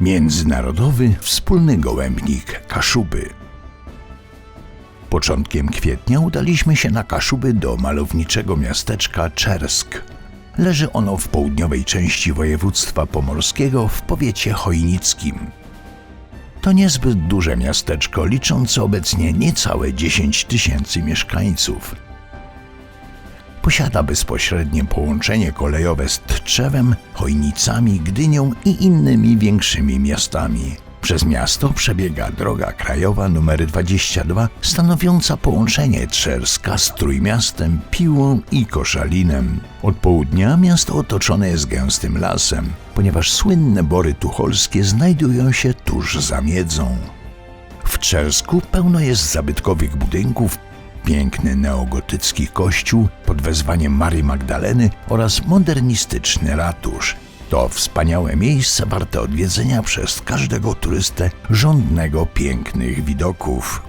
Międzynarodowy Wspólny Gołębnik Kaszuby. Początkiem kwietnia udaliśmy się na Kaszuby do malowniczego miasteczka Czersk. Leży ono w południowej części województwa pomorskiego w powiecie chojnickim. To niezbyt duże miasteczko, liczące obecnie niecałe 10 tysięcy mieszkańców. Posiada bezpośrednie połączenie kolejowe z Tczewem, Chojnicami, Gdynią i innymi większymi miastami. Przez miasto przebiega droga krajowa nr 22, stanowiąca połączenie Trzerska z Trójmiastem, Piłą i Koszalinem. Od południa miasto otoczone jest gęstym lasem, ponieważ słynne bory tucholskie znajdują się tuż za miedzą. W Czersku pełno jest zabytkowych budynków, piękny neogotycki kościół pod wezwaniem Marii Magdaleny oraz modernistyczny ratusz. To wspaniałe miejsce warte odwiedzenia przez każdego turystę żądnego pięknych widoków.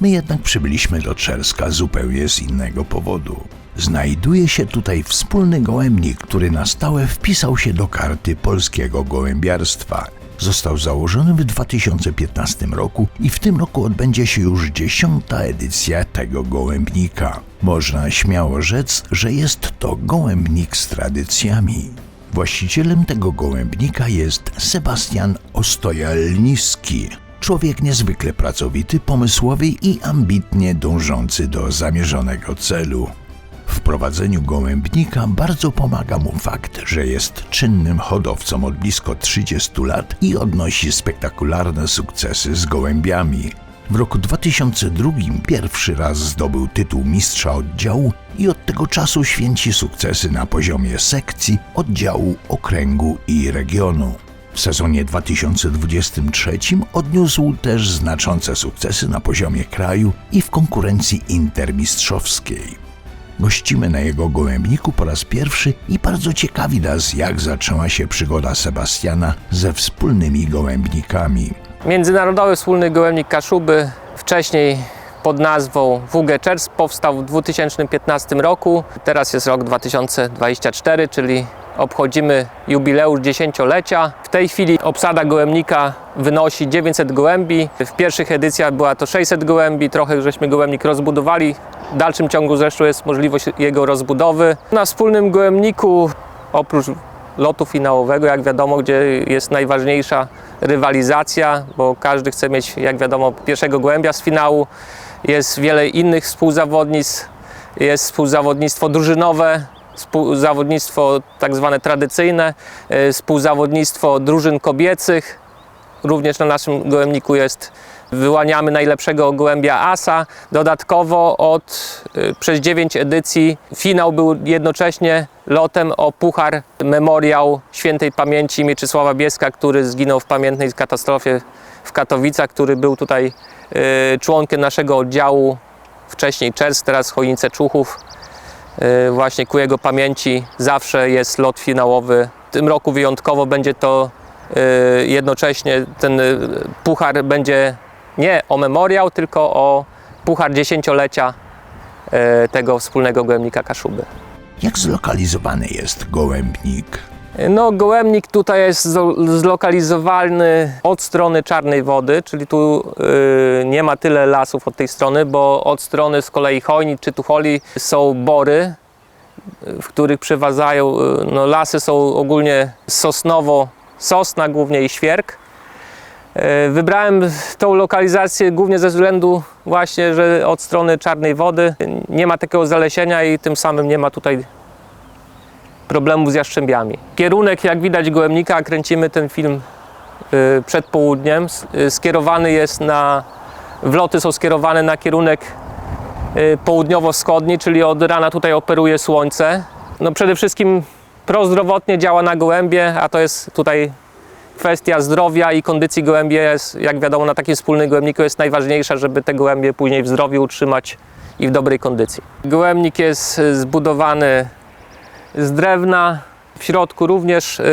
My jednak przybyliśmy do Czerska zupełnie z innego powodu. Znajduje się tutaj wspólny gołębnik, który na stałe wpisał się do karty polskiego gołębiarstwa. Został założony w 2015 roku i w tym roku odbędzie się już dziesiąta edycja tego gołębnika. Można śmiało rzec, że jest to gołębnik z tradycjami. Właścicielem tego gołębnika jest Sebastian Ostojalniski. Człowiek niezwykle pracowity, pomysłowy i ambitnie dążący do zamierzonego celu. W prowadzeniu gołębnika bardzo pomaga mu fakt, że jest czynnym hodowcą od blisko 30 lat i odnosi spektakularne sukcesy z gołębiami. W roku 2002 pierwszy raz zdobył tytuł mistrza oddziału i od tego czasu święci sukcesy na poziomie sekcji, oddziału, okręgu i regionu. W sezonie 2023 odniósł też znaczące sukcesy na poziomie kraju i w konkurencji intermistrzowskiej. Gościmy na jego gołębniku po raz pierwszy i bardzo ciekawi nas, jak zaczęła się przygoda Sebastiana ze wspólnymi gołębnikami. Międzynarodowy Wspólny Gołębnik Kaszuby, wcześniej pod nazwą WG Czers, powstał w 2015 roku. Teraz jest rok 2024, czyli obchodzimy jubileusz dziesięciolecia. W tej chwili obsada gołębnika wynosi 900 gołębi. W pierwszych edycjach była to 600 gołębi, trochę żeśmy gołębnik rozbudowali. W dalszym ciągu zresztą jest możliwość jego rozbudowy. Na wspólnym gołębniku oprócz lotu finałowego, jak wiadomo, gdzie jest najważniejsza rywalizacja, bo każdy chce mieć, jak wiadomo, pierwszego gołębia z finału. Jest wiele innych współzawodnictw, jest współzawodnictwo drużynowe, współzawodnictwo tak zwane tradycyjne, e, współzawodnictwo drużyn kobiecych. Również na naszym gołębniku jest wyłaniamy najlepszego gołębia asa. Dodatkowo od y, przez 9 edycji finał był jednocześnie lotem o puchar memoriał świętej pamięci Mieczysława Bieska, który zginął w pamiętnej katastrofie w Katowicach, który był tutaj y, członkiem naszego oddziału, wcześniej Czers, teraz Chojnice Czuchów. Y, właśnie ku jego pamięci zawsze jest lot finałowy. W tym roku wyjątkowo będzie to y, jednocześnie ten y, puchar będzie nie o memoriał, tylko o puchar dziesięciolecia tego wspólnego gołębnika Kaszuby. Jak zlokalizowany jest gołębnik? No, gołębnik tutaj jest zo- zlokalizowany od strony Czarnej Wody, czyli tu y, nie ma tyle lasów od tej strony, bo od strony z kolei Chojnic czy Tucholi są bory, w których przeważają, y, no, lasy są ogólnie sosnowo, sosna głównie i świerk. Y, Wybrałem tą lokalizację głównie ze względu właśnie, że od strony Czarnej Wody nie ma takiego zalesienia i tym samym nie ma tutaj problemów z jaszczębiami. Kierunek, jak widać, gołębnika, kręcimy ten film y, przed południem. Y, Skierowany jest na, wloty są skierowane na kierunek y, południowo-wschodni, czyli od rana tutaj operuje słońce. No przede wszystkim prozdrowotnie działa na gołębie, a to jest tutaj kwestia zdrowia i kondycji gołębie jest, jak wiadomo, na takim wspólnym gołębniku jest najważniejsza, żeby te gołębie później w zdrowiu utrzymać i w dobrej kondycji. Gołębnik jest zbudowany z drewna. W środku również y,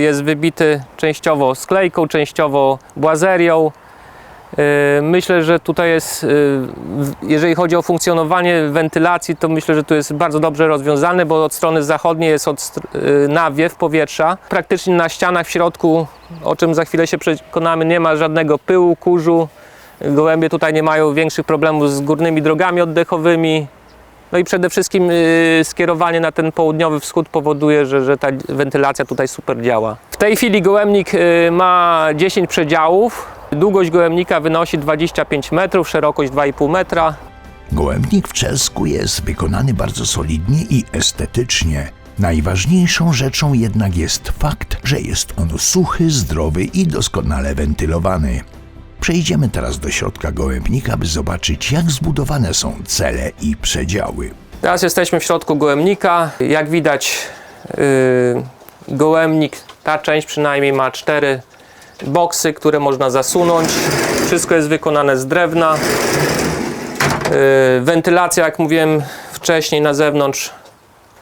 jest wybity częściowo sklejką, częściowo błazerią. Y, Myślę, że tutaj jest, y, jeżeli chodzi o funkcjonowanie wentylacji, to myślę, że tu jest bardzo dobrze rozwiązane, bo od strony zachodniej jest od nawiew powietrza. Praktycznie na ścianach w środku o czym za chwilę się przekonamy, nie ma żadnego pyłu, kurzu. Gołębie tutaj nie mają większych problemów z górnymi drogami oddechowymi. No i przede wszystkim y, skierowanie na ten południowy wschód powoduje, że, że ta wentylacja tutaj super działa. W tej chwili gołębnik y, ma 10 przedziałów. Długość gołębnika wynosi 25 metrów, szerokość 2,5 metra. Gołębnik w Czelsku jest wykonany bardzo solidnie i estetycznie. Najważniejszą rzeczą jednak jest fakt, że jest on suchy, zdrowy i doskonale wentylowany. Przejdziemy teraz do środka gołębnika, by zobaczyć, jak zbudowane są cele i przedziały. Teraz jesteśmy w środku gołębnika. Jak widać, yy, gołębnik, ta część przynajmniej ma cztery boksy, które można zasunąć. Wszystko jest wykonane z drewna. Yy, wentylacja, jak mówiłem wcześniej, na zewnątrz.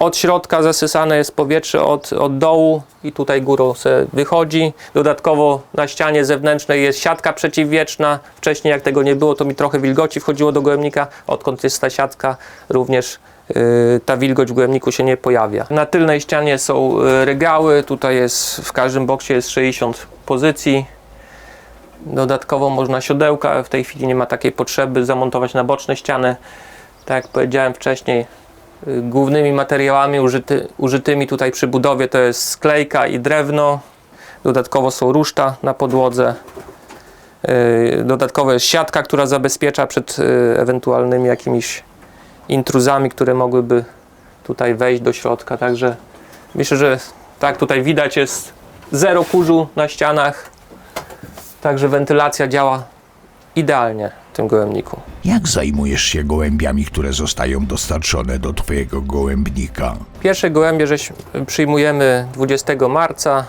Od środka zasysane jest powietrze od, od dołu i tutaj górą se wychodzi. Dodatkowo na ścianie zewnętrznej jest siatka przeciwwietrzna. Wcześniej jak tego nie było, to mi trochę wilgoci wchodziło do gołębnika. Odkąd jest ta siatka, również yy, ta wilgoć w gołębniku się nie pojawia. Na tylnej ścianie są yy, regały. Tutaj jest w każdym boksie jest 60 pozycji. Dodatkowo można siodełka, w tej chwili nie ma takiej potrzeby, zamontować na boczne ściany. Tak jak powiedziałem wcześniej, y, głównymi materiałami użyty, użytymi tutaj przy budowie to jest sklejka i drewno. Dodatkowo są ruszta na podłodze. Y, Dodatkowo jest siatka, która zabezpiecza przed y, ewentualnymi jakimiś intruzami, które mogłyby tutaj wejść do środka. Także myślę, że tak tutaj widać jest zero kurzu na ścianach. Także wentylacja działa idealnie tym gołębniku. Jak zajmujesz się gołębiami, które zostają dostarczone do Twojego gołębnika? Pierwsze gołębie żeś przyjmujemy 20 marca.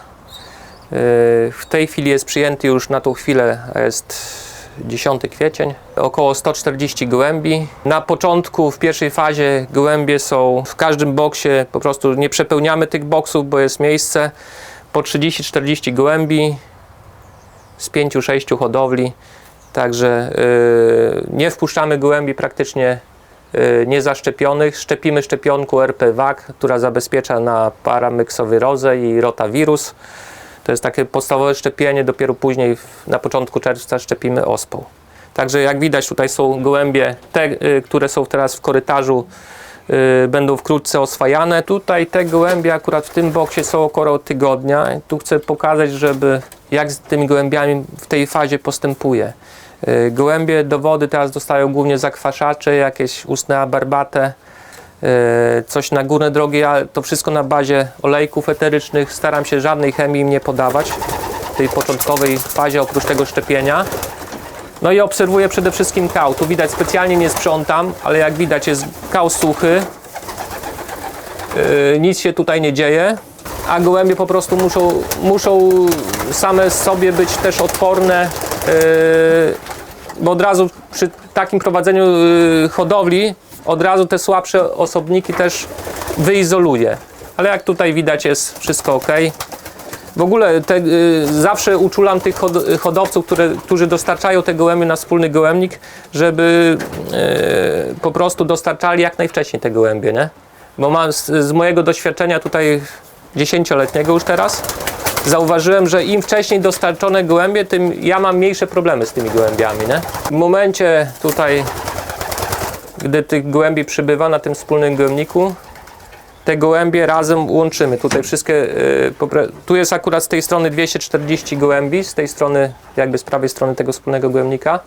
Yy, W tej chwili jest przyjęty już na tą chwilę, a jest 10 kwiecień. Około 140 gołębi. Na początku, w pierwszej fazie gołębie są w każdym boksie, po prostu nie przepełniamy tych boksów, bo jest miejsce. Po 30-40 gołębi z 5-6 hodowli. Także yy, nie wpuszczamy gołębi praktycznie y, niezaszczepionych. Szczepimy szczepionką RPWAC, która zabezpiecza na paramyksowirozę i rotawirus. To jest takie podstawowe szczepienie, dopiero później na początku czerwca szczepimy ospą. Także jak widać tutaj są gołębie, te, y, które są teraz w korytarzu, y, będą wkrótce oswajane. Tutaj te gołębie akurat w tym boksie są około tygodnia. Tu chcę pokazać, żeby jak z tymi gołębiami w tej fazie postępuje. Y, Gołębie do wody teraz dostają głównie zakwaszacze, jakieś ustne abarbate, y, coś na górne drogi, a to wszystko na bazie olejków eterycznych. Staram się żadnej chemii im nie podawać w tej początkowej fazie oprócz tego szczepienia. No i obserwuję przede wszystkim kał. Tu widać specjalnie nie sprzątam, ale jak widać jest kał suchy. Yy, nic się tutaj nie dzieje, a gołębie po prostu muszą, muszą same sobie być też odporne, bo od razu przy takim prowadzeniu yy, hodowli od razu te słabsze osobniki też wyizoluje. Ale jak tutaj widać jest wszystko ok. W ogóle te, y, zawsze uczulam tych hod, hodowców, które, którzy dostarczają te gołębie na wspólny gołębnik, żeby y, po prostu dostarczali jak najwcześniej te gołębie, nie? Bo mam z, z mojego doświadczenia tutaj dziesięcioletniego już teraz, zauważyłem, że im wcześniej dostarczone gołębie, tym ja mam mniejsze problemy z tymi gołębiami, nie? W momencie tutaj, gdy tych gołębi przybywa na tym wspólnym gołębniku, te gołębie razem łączymy. Tutaj wszystkie, y, tu jest akurat z tej strony 240 gołębi, z tej strony, jakby z prawej strony tego wspólnego gołębnika.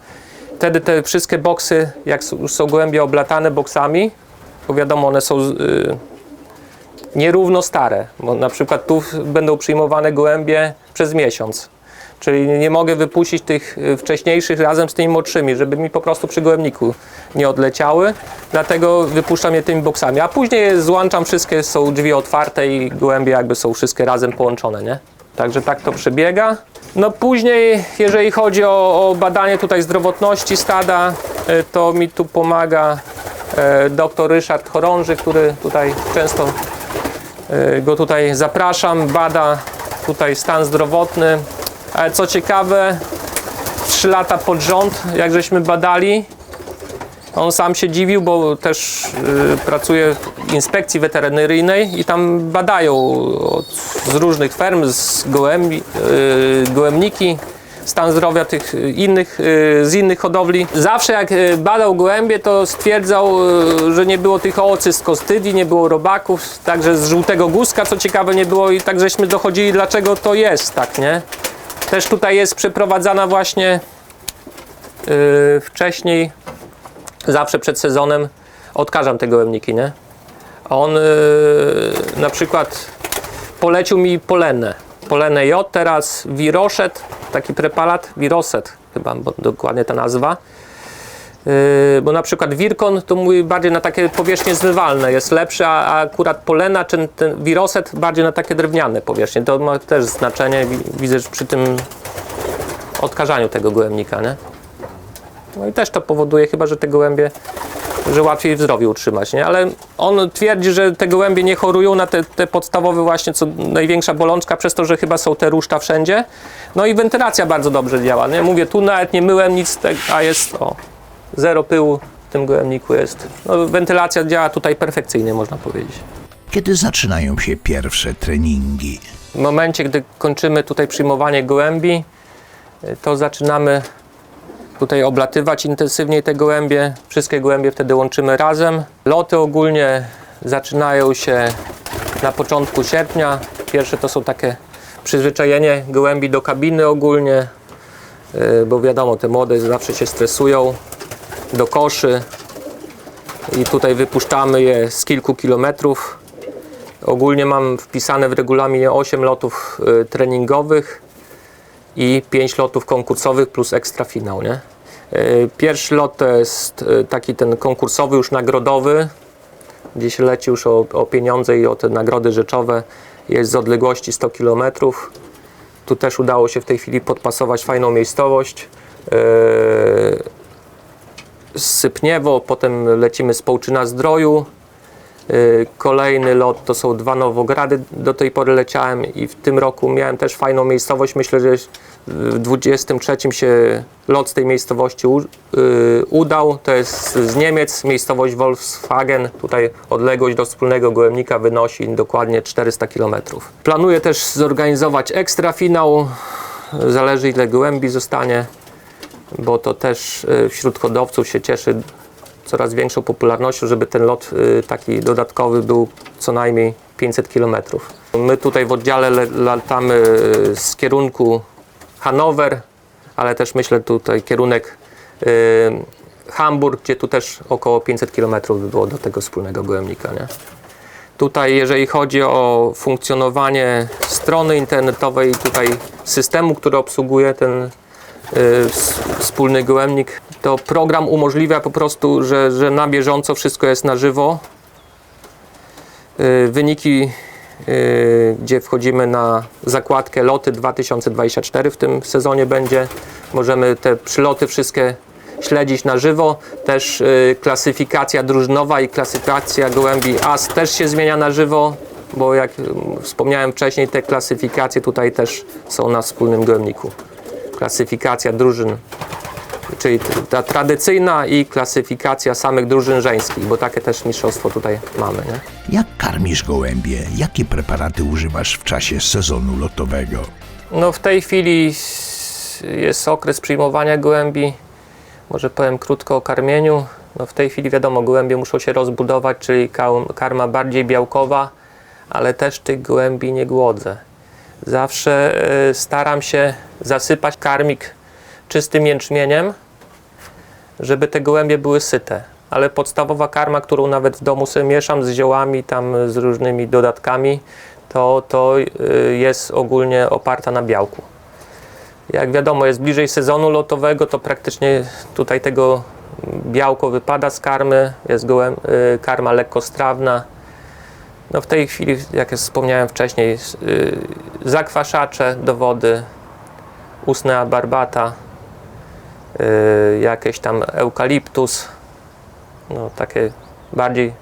Wtedy te wszystkie boksy, jak już są gołębie oblatane boksami, bo wiadomo, one są y, nierówno stare, bo na przykład tu będą przyjmowane gołębie przez miesiąc. Czyli nie mogę wypuścić tych y, wcześniejszych razem z tymi młodszymi, żeby mi po prostu przy gołębniku nie odleciały. Dlatego wypuszczam je tymi boksami. A później złączam, wszystkie są drzwi otwarte i gołębie jakby są wszystkie razem połączone, nie? Także tak to przebiega. No później, jeżeli chodzi o, o badanie tutaj zdrowotności stada, y, to mi tu pomaga e, dr Ryszard Chorąży, który tutaj często y, go tutaj zapraszam, bada tutaj stan zdrowotny. Ale co ciekawe, 3 lata pod rząd, jak żeśmy badali, On sam się dziwił, bo też y, pracuje w inspekcji weterynaryjnej i tam badają od, z różnych ferm, z gołębi, y, gołębniki, stan zdrowia tych innych, y, z innych hodowli. Zawsze jak y, badał gołębie, to stwierdzał, y, że nie było tych ocyst kostydii, nie było robaków, także z żółtego guzka, co ciekawe, nie było i tak żeśmy dochodzili, dlaczego to jest tak, nie? Też tutaj jest przeprowadzana właśnie y, wcześniej zawsze przed sezonem odkażam te gołębniki, nie? On yy, na przykład polecił mi polenę. Polenę J, teraz Wiroszet, taki preparat, Wiroset chyba bo dokładnie ta nazwa. Yy, bo na przykład Wirkon to mówi bardziej na takie powierzchnie zmywalne jest lepszy, a, a akurat polena czy ten Wiroset bardziej na takie drewniane powierzchnie. To ma też znaczenie, wi- widzę, przy tym odkażaniu tego gołębnika, nie? No i też to powoduje chyba, że te gołębie, że łatwiej w zdrowiu utrzymać, nie? Ale on twierdzi, że te gołębie nie chorują na te, te podstawowe właśnie, co największa bolączka, przez to, że chyba są te ruszta wszędzie. No i wentylacja bardzo dobrze działa, nie? Mówię, tu nawet nie myłem nic, tak, a jest, o, zero pyłu w tym gołębniku jest. No, wentylacja działa tutaj perfekcyjnie, można powiedzieć. Kiedy zaczynają się pierwsze treningi? W momencie, gdy kończymy tutaj przyjmowanie gołębi, y, to zaczynamy tutaj oblatywać intensywniej te gołębie. Wszystkie gołębie wtedy łączymy razem. Loty ogólnie zaczynają się na początku sierpnia. Pierwsze to są takie przyzwyczajenie gołębi do kabiny ogólnie, y, bo wiadomo, te młode zawsze się stresują, do koszy i tutaj wypuszczamy je z kilku kilometrów. Ogólnie mam wpisane w regulaminie 8 lotów y, treningowych i 5 lotów konkursowych plus ekstra finał, nie? Y, Pierwszy lot to jest y, taki ten konkursowy, już nagrodowy, gdzie się leci już o, o pieniądze i o te nagrody rzeczowe. Jest z odległości 100 km. Tu też udało się w tej chwili podpasować fajną miejscowość. Yy, Sypniewo, potem lecimy z Połczyna Zdroju. Y, Kolejny lot to są dwa Nowogrady, do tej pory leciałem i w tym roku miałem też fajną miejscowość. Myślę, że w 23 się lot z tej miejscowości y, udał. To jest z Niemiec, miejscowość Wolfshagen. Tutaj odległość do wspólnego gołębnika wynosi dokładnie 400 km. Planuję też zorganizować ekstra finał. Zależy ile gołębi zostanie, bo to też y, wśród hodowców się cieszy coraz większą popularnością, żeby ten lot y, taki dodatkowy był co najmniej 500 km. My tutaj w oddziale le- latamy y, z kierunku Hanower, ale też myślę tutaj kierunek y, Hamburg, gdzie tu też około 500 km by było do tego wspólnego gołębnika. Nie? Tutaj, jeżeli chodzi o funkcjonowanie strony internetowej, tutaj systemu, który obsługuje ten y, wspólny gołębnik, to program umożliwia po prostu, że, że na bieżąco wszystko jest na żywo. Y, Wyniki, y, gdzie wchodzimy na zakładkę loty 2024 w tym sezonie będzie. Możemy te przyloty wszystkie śledzić na żywo. Też y, klasyfikacja drużynowa i klasyfikacja gołębi AS też się zmienia na żywo, bo jak wspomniałem wcześniej, te klasyfikacje tutaj też są na wspólnym gołębniku. Klasyfikacja drużyn czyli ta tradycyjna i klasyfikacja samych drużyn żeńskich, bo takie też mistrzostwo tutaj mamy. Nie? Jak karmisz gołębie? Jakie preparaty używasz w czasie sezonu lotowego? No w tej chwili jest okres przyjmowania gołębi. Może powiem krótko o karmieniu. No w tej chwili wiadomo, gołębie muszą się rozbudować, czyli karma bardziej białkowa, ale też tych gołębi nie głodzę. Zawsze e, staram się zasypać karmik czystym jęczmieniem, żeby te gołębie były syte. Ale podstawowa karma, którą nawet w domu sobie mieszam z ziołami, tam z różnymi dodatkami, to, to y, jest ogólnie oparta na białku. Jak wiadomo, jest bliżej sezonu lotowego, to praktycznie tutaj tego białko wypada z karmy, jest gołęb, y, karma lekkostrawna. No w tej chwili, jak wspomniałem wcześniej, y, zakwaszacze do wody, usnea barbata, jakieś tam eukaliptus, no takie bardziej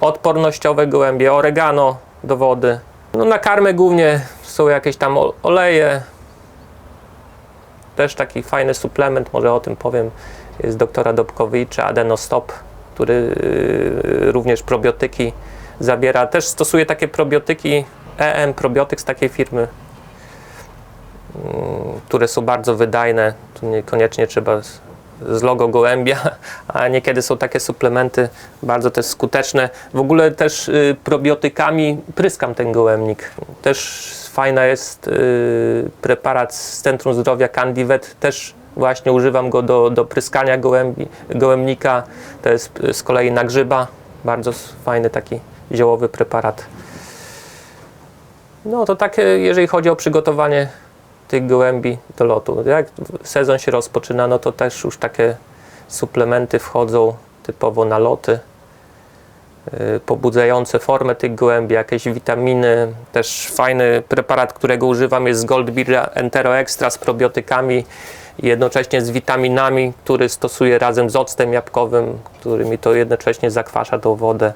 odpornościowe gołębie, oregano do wody. No na karmę głównie są jakieś tam oleje. Też taki fajny suplement, może o tym powiem, jest doktora Dobkowicza, Adenostop, który y, również probiotyki zabiera. Też stosuje takie probiotyki, EM Probiotyk z takiej firmy, które są bardzo wydajne. Tu niekoniecznie trzeba z- logo gołębia, a niekiedy są takie suplementy bardzo też skuteczne. W ogóle też y, probiotykami pryskam ten gołębnik. Też fajna jest y, preparat z Centrum Zdrowia Candivet, też właśnie używam go do, do pryskania gołębi, gołębnika. To jest y, z kolei na grzyba, bardzo fajny taki ziołowy preparat. No to takie, jeżeli chodzi o przygotowanie tych gołębi do lotu. Jak sezon się rozpoczyna, no to też już takie suplementy wchodzą typowo na loty, yy, pobudzające formę tych gołębi, jakieś witaminy. Też fajny preparat, którego używam jest z Goldbeer Entero Extra z probiotykami i jednocześnie z witaminami, który stosuję razem z octem jabłkowym, który mi to jednocześnie zakwasza tą wodę.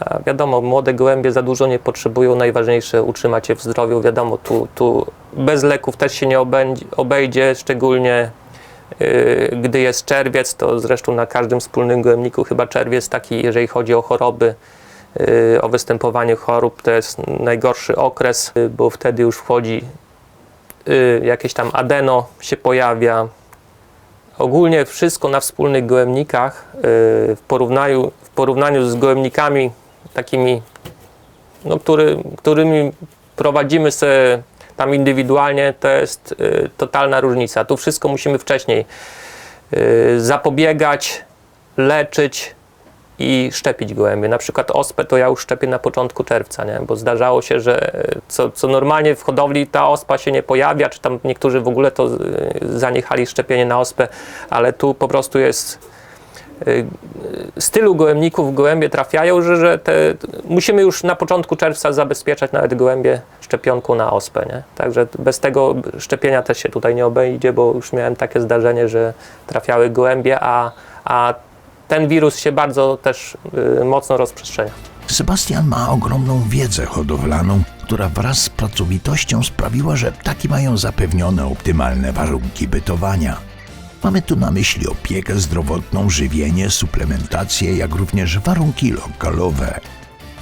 A wiadomo, młode gołębie za dużo nie potrzebują. Najważniejsze utrzymać je w zdrowiu. Wiadomo, tu, tu bez leków też się nie obejdzie, szczególnie yy, gdy jest czerwiec. To zresztą na każdym wspólnym gołębniku chyba czerwiec taki, jeżeli chodzi o choroby, yy, o występowanie chorób, to jest najgorszy okres, yy, bo wtedy już wchodzi jakieś tam adeno się pojawia. Ogólnie wszystko na wspólnych gołębnikach w porównaniu, w porównaniu z gołębnikami takimi, no, który, którymi prowadzimy sobie tam indywidualnie, to jest y, totalna różnica. Tu wszystko musimy wcześniej y, zapobiegać, leczyć i szczepić gołębie. Na przykład ospę to ja już szczepię na początku czerwca, nie? bo zdarzało się, że y, co, co normalnie w hodowli ta ospa się nie pojawia, czy tam niektórzy w ogóle to y, zaniechali szczepienie na ospę, ale tu po prostu jest y, z tylu gołębników gołębie trafiają, że, że te, musimy już na początku czerwca zabezpieczać nawet gołębie szczepionką na ospę. Nie? Także bez tego szczepienia też się tutaj nie obejdzie, bo już miałem takie zdarzenie, że trafiały gołębie, a, a ten wirus się bardzo też y, mocno rozprzestrzenia. Sebastian ma ogromną wiedzę hodowlaną, która wraz z pracowitością sprawiła, że ptaki mają zapewnione optymalne warunki bytowania. Mamy tu na myśli opiekę zdrowotną, żywienie, suplementację, jak również warunki lokalowe.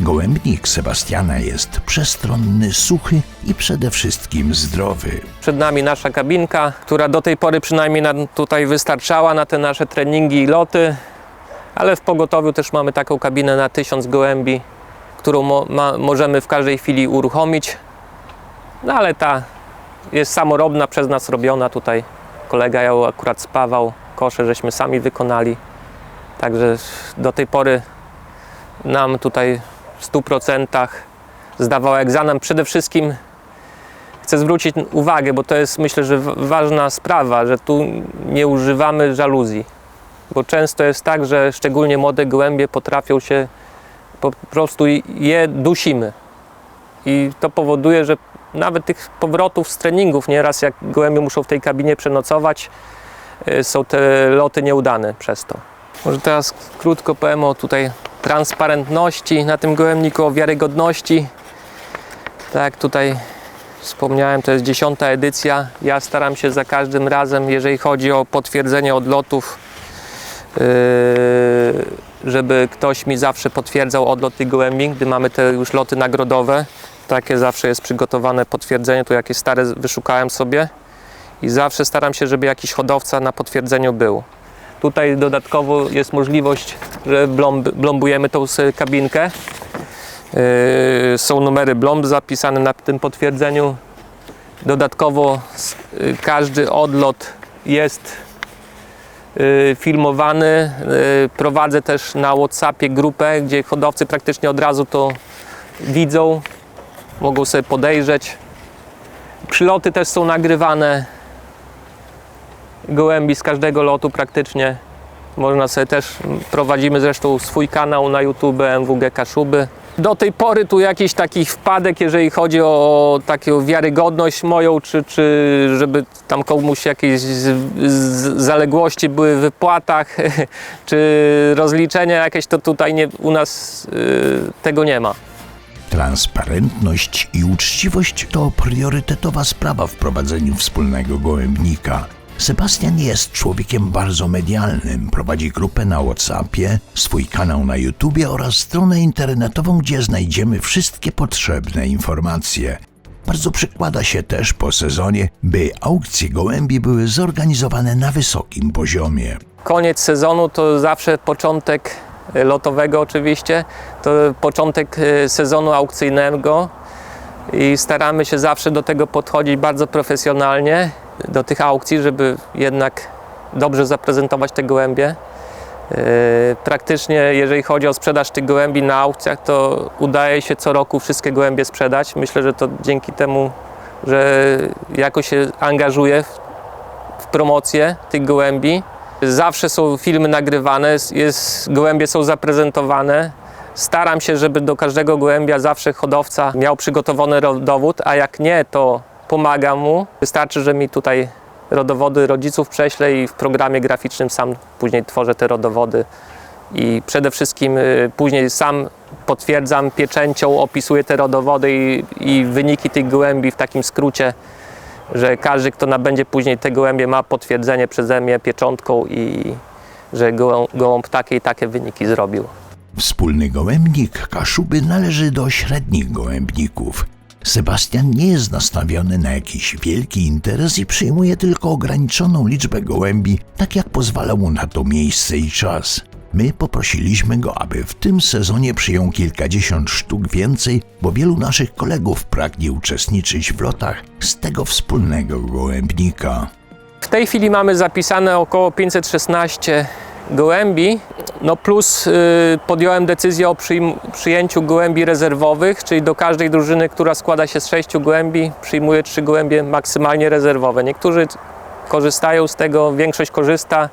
Gołębnik Sebastiana jest przestronny, suchy i przede wszystkim zdrowy. Przed nami nasza kabinka, która do tej pory przynajmniej nam tutaj wystarczała na te nasze treningi i loty, ale w pogotowiu też mamy taką kabinę na 1000 gołębi, którą mo możemy w każdej chwili uruchomić. No ale ta jest samorobna, przez nas robiona tutaj. Kolega ją akurat spawał, kosze żeśmy sami wykonali. Także do tej pory nam tutaj w 100% zdawała egzamin. Przede wszystkim chcę zwrócić uwagę, bo to jest myślę, że wa- ważna sprawa, że tu nie używamy żaluzji. Bo często jest tak, że szczególnie młode gołębie potrafią się po prostu je dusimy. I to powoduje, że nawet tych powrotów z treningów, nieraz jak gołębie muszą w tej kabinie przenocować, y, są te loty nieudane przez to. Może teraz krótko powiem o tutaj transparentności na tym gołębniku, o wiarygodności. Tak tutaj wspomniałem, to jest dziesiąta edycja. Ja staram się za każdym razem, jeżeli chodzi o potwierdzenie odlotów, yy, żeby ktoś mi zawsze potwierdzał odlot tych gołębi, gdy mamy te już loty nagrodowe. Takie zawsze jest przygotowane potwierdzenie, tu jakieś stare wyszukałem sobie i zawsze staram się, żeby jakiś hodowca na potwierdzeniu był. Tutaj dodatkowo jest możliwość, że blomb, blombujemy tą kabinkę. Yy, są numery blomb zapisane na tym potwierdzeniu. Dodatkowo yy, każdy odlot jest yy, filmowany. Yy, Prowadzę też na WhatsAppie grupę, gdzie hodowcy praktycznie od razu to widzą, mogą sobie podejrzeć. Przyloty też są nagrywane. Gołębi z każdego lotu praktycznie. Można sobie też, prowadzimy zresztą swój kanał na YouTube MWG Kaszuby. Do tej pory tu jakiś taki wpadek, jeżeli chodzi o taką wiarygodność moją, czy, czy żeby tam komuś jakieś zaległości były w wypłatach, czy rozliczenia jakieś, to tutaj nie, u nas y, tego nie ma. Transparentność i uczciwość to priorytetowa sprawa w prowadzeniu wspólnego gołębnika. Sebastian jest człowiekiem bardzo medialnym. Prowadzi grupę na WhatsAppie, swój kanał na YouTubie oraz stronę internetową, gdzie znajdziemy wszystkie potrzebne informacje. Bardzo przykłada się też po sezonie, by aukcje gołębi były zorganizowane na wysokim poziomie. Koniec sezonu to zawsze początek lotowego oczywiście, to początek e, sezonu aukcyjnego i staramy się zawsze do tego podchodzić bardzo profesjonalnie, do tych aukcji, żeby jednak dobrze zaprezentować te gołębie. E, Praktycznie jeżeli chodzi o sprzedaż tych gołębi na aukcjach, to udaje się co roku wszystkie gołębie sprzedać. Myślę, że to dzięki temu, że jakoś się angażuję w, w promocję tych gołębi. Zawsze są filmy nagrywane, jest, gołębie są zaprezentowane. Staram się, żeby do każdego gołębia zawsze hodowca miał przygotowany rodowód, a jak nie, to pomagam mu. Wystarczy, że mi tutaj rodowody rodziców prześlę i w programie graficznym sam później tworzę te rodowody. I przede wszystkim y, później sam potwierdzam pieczęcią, opisuję te rodowody i, i wyniki tych gołębi w takim skrócie, że każdy, kto nabędzie później te gołębie, ma potwierdzenie przeze mnie pieczątką i że gołąb, gołąb takie i takie wyniki zrobił. Wspólny gołębnik Kaszuby należy do średnich gołębników. Sebastian nie jest nastawiony na jakiś wielki interes i przyjmuje tylko ograniczoną liczbę gołębi, tak jak pozwala mu na to miejsce i czas. My poprosiliśmy go, aby w tym sezonie przyjął kilkadziesiąt sztuk więcej, bo wielu naszych kolegów pragnie uczestniczyć w lotach z tego wspólnego gołębnika. W tej chwili mamy zapisane około 516 gołębi, no plus y, podjąłem decyzję o przyjęciu gołębi rezerwowych, czyli do każdej drużyny, która składa się z 6 gołębi, przyjmuję 3 gołębie maksymalnie rezerwowe. Niektórzy korzystają z tego, większość korzysta,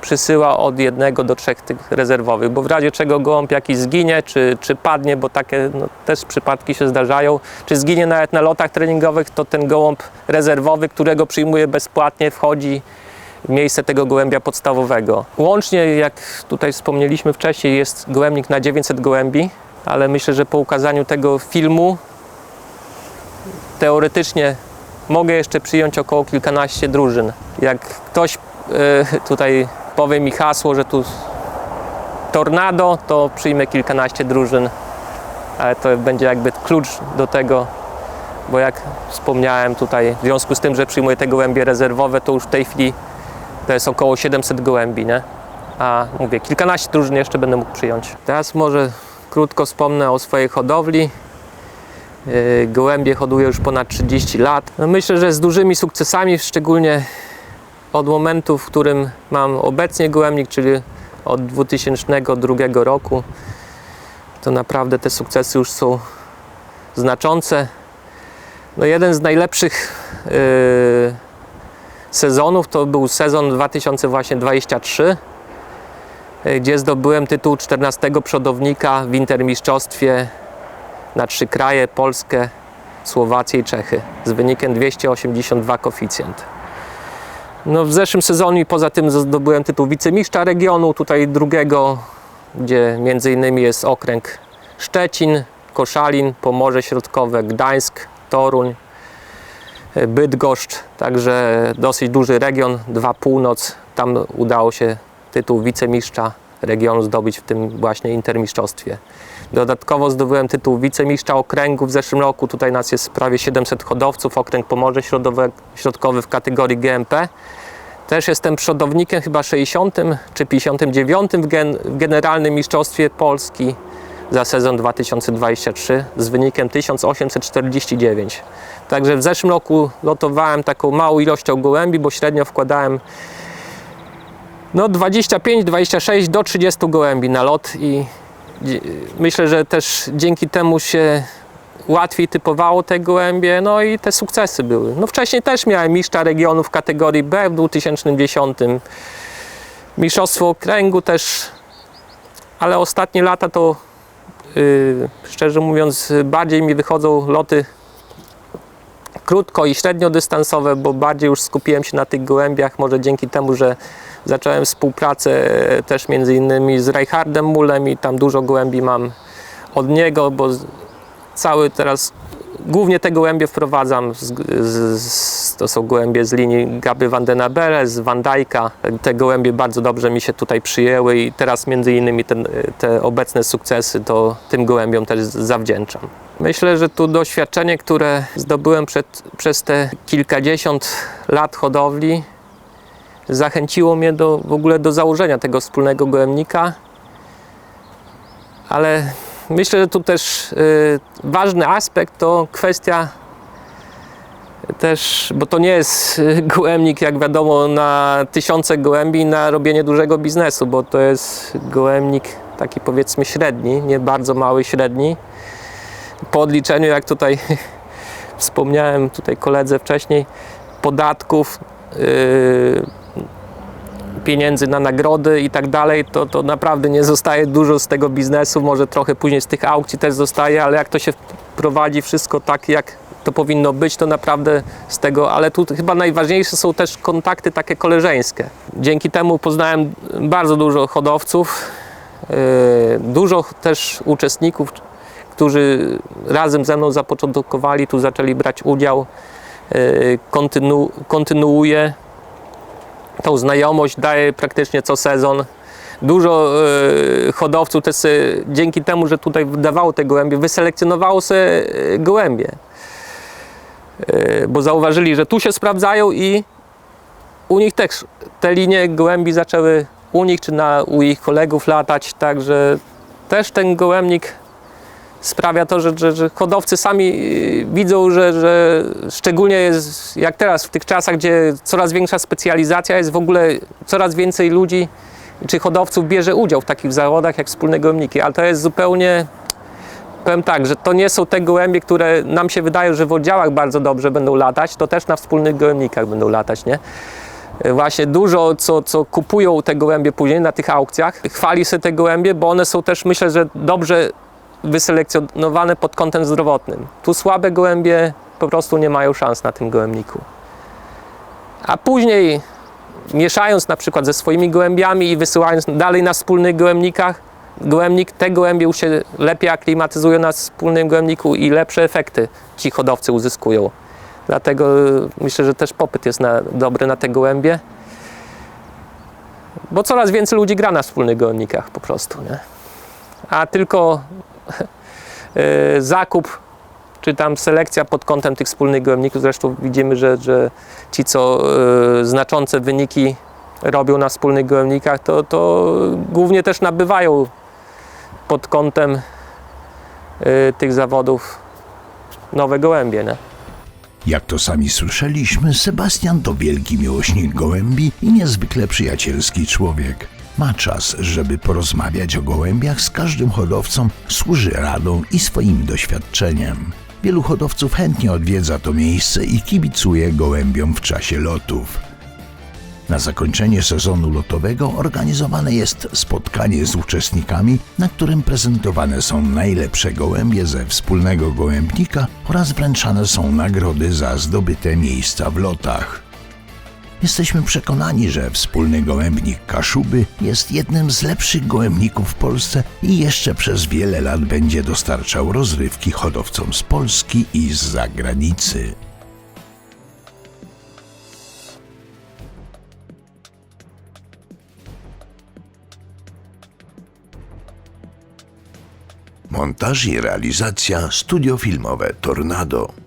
przysyła od jednego do trzech tych rezerwowych, bo w razie czego gołąb jakiś zginie, czy, czy padnie, bo takie no, też przypadki się zdarzają, czy zginie nawet na lotach treningowych, to ten gołąb rezerwowy, którego przyjmuję bezpłatnie, wchodzi w miejsce tego gołębia podstawowego. Łącznie, jak tutaj wspomnieliśmy wcześniej, jest gołębnik na 900 gołębi, ale myślę, że po ukazaniu tego filmu teoretycznie mogę jeszcze przyjąć około kilkanaście drużyn. Jak ktoś e, tutaj powie mi hasło, że tu tornado, to przyjmę kilkanaście drużyn, ale to będzie jakby klucz do tego, bo jak wspomniałem tutaj, w związku z tym, że przyjmuję te gołębie rezerwowe, to już w tej chwili to jest około 700 gołębi, nie? A mówię, kilkanaście drużyn jeszcze będę mógł przyjąć. Teraz może krótko wspomnę o swojej hodowli. Yy, Gołębie hoduję już ponad 30 lat. No myślę, że z dużymi sukcesami, szczególnie od momentu, w którym mam obecnie gołębnik, czyli od 2002 roku, to naprawdę te sukcesy już są znaczące. No jeden z najlepszych yy, sezonów to był sezon 2023, yy, gdzie zdobyłem tytuł 14 przodownika w intermistrzostwie na trzy kraje Polskę, Słowację i Czechy z wynikiem 282 koeficjent. No, w zeszłym sezonie poza tym zdobyłem tytuł wicemistrza regionu, tutaj drugiego, gdzie między innymi jest okręg Szczecin, Koszalin, Pomorze Środkowe, Gdańsk, Toruń, e, Bydgoszcz, także dosyć duży region, dwa północ. Tam udało się tytuł wicemistrza regionu zdobyć w tym właśnie intermistrzostwie. Dodatkowo zdobyłem tytuł wicemistrza okręgu w zeszłym roku. Tutaj nas jest prawie 700 hodowców. Okręg Pomorze Środowe, Środkowy w kategorii GMP. Też jestem przodownikiem chyba 60 czy 59 w, gen, w Generalnym Mistrzostwie Polski za sezon 2023 z wynikiem 1849. Także w zeszłym roku lotowałem taką małą ilością gołębi, bo średnio wkładałem no 25, 26 do 30 gołębi na lot i myślę, że też dzięki temu się łatwiej typowało te gołębie, no i te sukcesy były. No wcześniej też miałem mistrza regionu w kategorii B w 2010. Mistrzostwo okręgu też, ale ostatnie lata to yy, szczerze mówiąc bardziej mi wychodzą loty krótko i średniodystansowe, bo bardziej już skupiłem się na tych gołębiach, może dzięki temu, że zacząłem współpracę e, też między innymi z Reichardem Mulem i tam dużo gołębi mam od niego, bo cały teraz głównie te gołębie wprowadzam. Z, z, to są gołębie z linii Gaby Van den Abele, z Van Dijk'a. Te gołębie bardzo dobrze mi się tutaj przyjęły i teraz między innymi ten, te obecne sukcesy to tym gołębiom też zawdzięczam. Myślę, że tu doświadczenie, które zdobyłem przed, przez te kilkadziesiąt lat hodowli, zachęciło mnie do, w ogóle do założenia tego wspólnego gołębnika. Ale myślę, że tu też y, ważny aspekt to kwestia też, bo to nie jest y, gołębnik, jak wiadomo, na tysiące gołębi na robienie dużego biznesu, bo to jest gołębnik taki powiedzmy średni, nie bardzo mały, średni. Po odliczeniu, jak tutaj wspomniałem tutaj koledze wcześniej, podatków, yy, pieniędzy na nagrody i tak dalej, to, to naprawdę nie zostaje dużo z tego biznesu, może trochę później z tych aukcji też zostaje, ale jak to się prowadzi wszystko tak, jak to powinno być, to naprawdę z tego, ale tu chyba najważniejsze są też kontakty takie koleżeńskie. Dzięki temu poznałem bardzo dużo hodowców, yy, dużo też uczestników, którzy razem ze mną zapoczątkowali, tu zaczęli brać udział, yy, kontynu, tą znajomość daje praktycznie co sezon. Dużo e, hodowców też se, dzięki temu, że tutaj wydawało te gołębie, wyselekcjonowało sobie e, gołębie. E, bo zauważyli, że tu się sprawdzają i u nich też te linie gołębi zaczęły u nich czy na, u ich kolegów latać, także też ten gołębnik sprawia to, że, że, że hodowcy sami y, widzą, że, że szczególnie jest jak teraz w tych czasach, gdzie coraz większa specjalizacja jest, w ogóle coraz więcej ludzi czy hodowców bierze udział w takich zawodach jak wspólne gołębniki, ale to jest zupełnie powiem tak, że to nie są te gołębie, które nam się wydają, że w oddziałach bardzo dobrze będą latać, to też na wspólnych gołębnikach będą latać, nie? Właśnie dużo, co, co kupują te gołębie później na tych aukcjach, chwali sobie te gołębie, bo one są też, myślę, że dobrze wyselekcjonowane pod kątem zdrowotnym. Tu słabe gołębie po prostu nie mają szans na tym gołębniku. A później mieszając na przykład ze swoimi gołębiami i wysyłając dalej na wspólnych gołębnikach, gołębnik, te gołębie już się lepiej aklimatyzują na wspólnym gołębniku i lepsze efekty ci hodowcy uzyskują. Dlatego y, myślę, że też popyt jest na, dobry na te gołębie. Bo coraz więcej ludzi gra na wspólnych gołębnikach po prostu. Nie? A tylko zakup czy tam selekcja pod kątem tych wspólnych gołębników. Zresztą widzimy, że, że ci, co y, znaczące wyniki robią na wspólnych gołębnikach, to, to głównie też nabywają pod kątem y, tych zawodów nowe gołębie. Nie? Jak to sami słyszeliśmy, Sebastian to wielki miłośnik gołębi i niezwykle przyjacielski człowiek. Ma czas, żeby porozmawiać o gołębiach z każdym hodowcą, służy radą i swoim doświadczeniem. Wielu hodowców chętnie odwiedza to miejsce i kibicuje gołębiom w czasie lotów. Na zakończenie sezonu lotowego organizowane jest spotkanie z uczestnikami, na którym prezentowane są najlepsze gołębie ze wspólnego gołębnika oraz wręczane są nagrody za zdobyte miejsca w lotach. Jesteśmy przekonani, że wspólny gołębnik Kaszuby jest jednym z lepszych gołębników w Polsce i jeszcze przez wiele lat będzie dostarczał rozrywki hodowcom z Polski i z zagranicy. Montaż i realizacja studio filmowe Tornado.